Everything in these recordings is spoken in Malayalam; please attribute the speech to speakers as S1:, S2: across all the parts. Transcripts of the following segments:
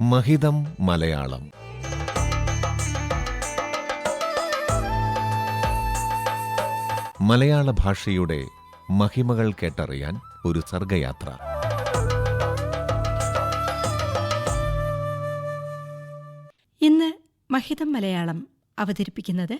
S1: മഹിതം മലയാളം. മലയാള ഭാഷയുടെ മഹിമകൾ കേട്ടറിയാൻ ഒരു സർഗയാത്ര.
S2: ഇന്ന് മഹിതം മലയാളം അവതരിപ്പിക്കുന്നത്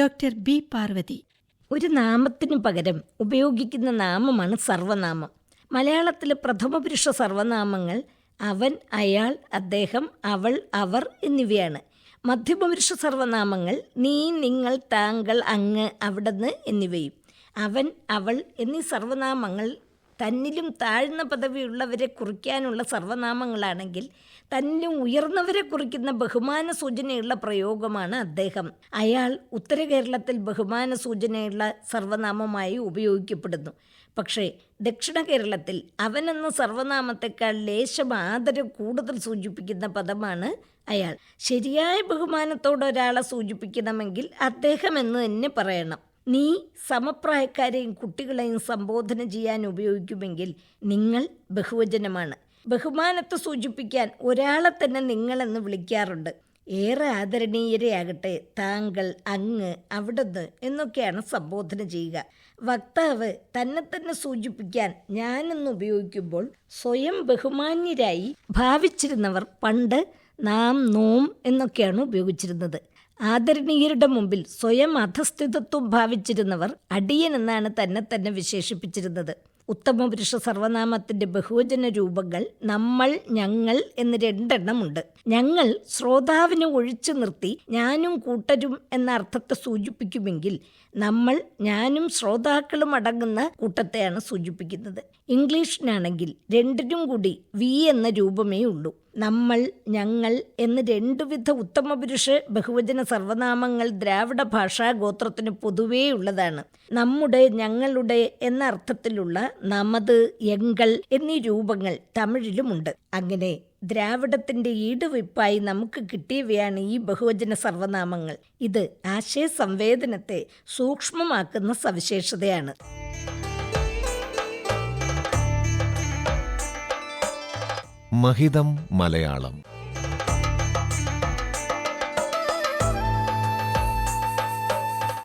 S2: ഡോക്ടർ ബി. പാർവതി.
S3: ഒരു നാമത്തിനു പകരം ഉപയോഗിക്കുന്ന നാമമാണ് സർവനാമം. മലയാളത്തിലെ പ്രഥമപുരുഷ സർവനാമങ്ങൾ അവൻ അയാൾ അദ്ദേഹം അവൾ അവർ എന്നിവയാണ്. മധ്യപുരുഷ സർവനാമങ്ങൾ നീ നിങ്ങൾ താങ്കൾ അങ്ങ് അവിടുന്ന് എന്നിവയും. അവൻ അവൾ എന്നീ സർവനാമങ്ങൾ തന്നിലും താഴ്ന്ന പദവിയുള്ളവരെ കുറിക്കാനുള്ള സർവനാമങ്ങളാണെങ്കിൽ തന്നിലും ഉയർന്നവരെ കുറിക്കുന്ന ബഹുമാന സൂചനയുള്ള പ്രയോഗമാണ് അദ്ദേഹം. അയാൾ ഉത്തര കേരളത്തിൽ ബഹുമാന സൂചനയുള്ള സർവനാമമായി ഉപയോഗിക്കപ്പെടുന്നു. പക്ഷേ ദക്ഷിണ കേരളത്തിൽ അവനെന്ന സർവനാമത്തെക്കാൾ ലേശം ആദരവ് കൂടുതൽ സൂചിപ്പിക്കുന്ന പദമാണ് അയാൾ. ശരിയായ ബഹുമാനത്തോടെ ഒരാളെ സൂചിപ്പിക്കണമെങ്കിൽ അദ്ദേഹം എന്ന് തന്നെ പറയണം. നീ സമപ്രായക്കാരെയും കുട്ടികളെയും സംബോധന ചെയ്യാൻ ഉപയോഗിക്കുമെങ്കിൽ നിങ്ങൾ ബഹുവചനമാണ്. ബഹുമാനത്തെ സൂചിപ്പിക്കാൻ ഒരാളെ തന്നെ നിങ്ങളെന്ന് വിളിക്കാറുണ്ട്. ഏറെ ആദരണീയരെയാകട്ടെ താങ്കൾ അങ്ങ് അവിടുന്ന് എന്നൊക്കെയാണ് സംബോധന ചെയ്യുക. വക്താവ് തന്നെ തന്നെ സൂചിപ്പിക്കാൻ ഞാനെന്ന് ഉപയോഗിക്കുമ്പോൾ സ്വയം ബഹുമാന്യരായി ഭാവിച്ചിരുന്നവർ പണ്ട് നാം നോം എന്നൊക്കെയാണ് ഉപയോഗിച്ചിരുന്നത്. ആദരണീയരുടെ മുമ്പിൽ സ്വയം അധസ്ഥിതത്വം ഭാവിച്ചിരുന്നവർ അടിയൻ എന്നാണ് തന്നെ തന്നെ വിശേഷിപ്പിച്ചിരുന്നത്. ഉത്തമപുരുഷ സർവനാമത്തിന്റെ ബഹുവചന രൂപങ്ങൾ നമ്മൾ ഞങ്ങൾ എന്ന് രണ്ടെണ്ണമുണ്ട്. ഞങ്ങൾ ശ്രോതാവിനെ ഒഴിച്ചു നിർത്തി ഞാനും കൂട്ടരും എന്ന അർത്ഥത്തെ സൂചിപ്പിക്കുമെങ്കിൽ നമ്മൾ ഞാനും ശ്രോതാക്കളും അടങ്ങുന്ന കൂട്ടത്തെയാണ് സൂചിപ്പിക്കുന്നത്. ഇംഗ്ലീഷിനാണെങ്കിൽ രണ്ടിനും കൂടി വി എന്ന രൂപമേ ഉള്ളൂ. നമ്മൾ ഞങ്ങൾ എന്ന് രണ്ടുവിധ ഉത്തമപുരുഷ ബഹുവചന സർവനാമങ്ങൾ ദ്രാവിഡ ഭാഷാ ഗോത്രത്തിന് പൊതുവേ ഉള്ളതാണ്. നമ്മുടെ ഞങ്ങളുടെ എന്ന അർത്ഥത്തിലുള്ള നമത് എങ്കൾ എന്നീ രൂപങ്ങൾ തമിഴിലുമുണ്ട്. അങ്ങനെ ദ്രാവിഡത്തിന്റെ ഈടുവയ്പായി നമുക്ക് കിട്ടിയവയാണ് ഈ ബഹുവചന സർവനാമങ്ങൾ. ഇത് ആശയ സംവേദനത്തെ സൂക്ഷ്മമാക്കുന്ന സവിശേഷതയാണ്.
S1: മഹിതം മലയാളം.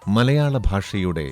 S1: മലയാള ഭാഷയുടെ